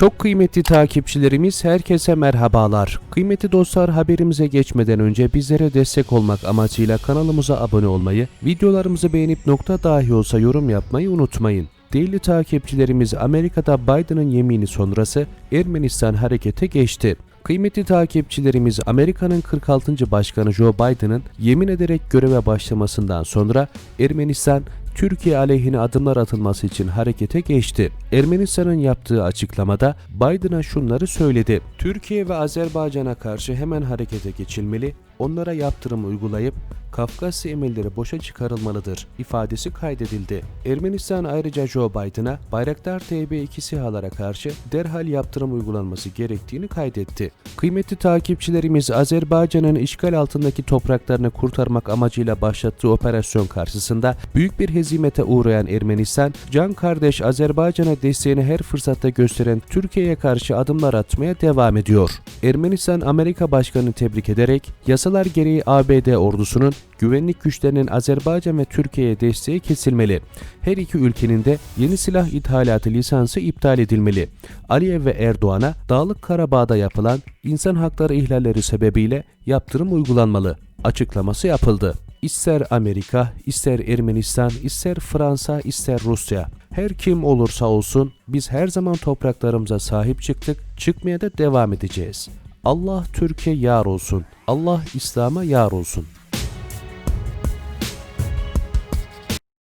Çok kıymetli takipçilerimiz herkese merhabalar. Kıymetli dostlar haberimize geçmeden önce bizlere destek olmak amacıyla kanalımıza abone olmayı, videolarımızı beğenip nokta dahi olsa yorum yapmayı unutmayın. Değerli takipçilerimiz Amerika'da Biden'ın yemini sonrası Ermenistan harekete geçti. Kıymetli takipçilerimiz Amerika'nın 46. Başkanı Joe Biden'ın yemin ederek göreve başlamasından sonra Ermenistan Türkiye aleyhine adımlar atılması için harekete geçti. Ermenistan'ın yaptığı açıklamada Biden'a şunları söyledi. Türkiye ve Azerbaycan'a karşı hemen harekete geçilmeli, onlara yaptırım uygulayıp Kafkasya emelleri boşa çıkarılmalıdır ifadesi kaydedildi. Ermenistan ayrıca Joe Biden'a Bayraktar TB2 SİHA'lara karşı derhal yaptırım uygulanması gerektiğini kaydetti. Kıymetli takipçilerimiz Azerbaycan'ın işgal altındaki topraklarını kurtarmak amacıyla başlattığı operasyon karşısında büyük bir hezimete uğrayan Ermenistan, can kardeş Azerbaycan'a desteğini her fırsatta gösteren Türkiye'ye karşı adımlar atmaya devam ediyor. Ermenistan Amerika Başkanı'nı tebrik ederek yasalar gereği ABD ordusunun güvenlik güçlerinin Azerbaycan ve Türkiye'ye desteği kesilmeli. Her iki ülkenin de yeni silah ithalatı lisansı iptal edilmeli. Aliyev ve Erdoğan'a Dağlık Karabağ'da yapılan insan hakları ihlalleri sebebiyle yaptırım uygulanmalı açıklaması yapıldı. İster Amerika, ister Ermenistan, ister Fransa, ister Rusya. Her kim olursa olsun biz her zaman topraklarımıza sahip çıktık, çıkmaya da devam edeceğiz. Allah Türkiye yar olsun. Allah İslam'a yar olsun.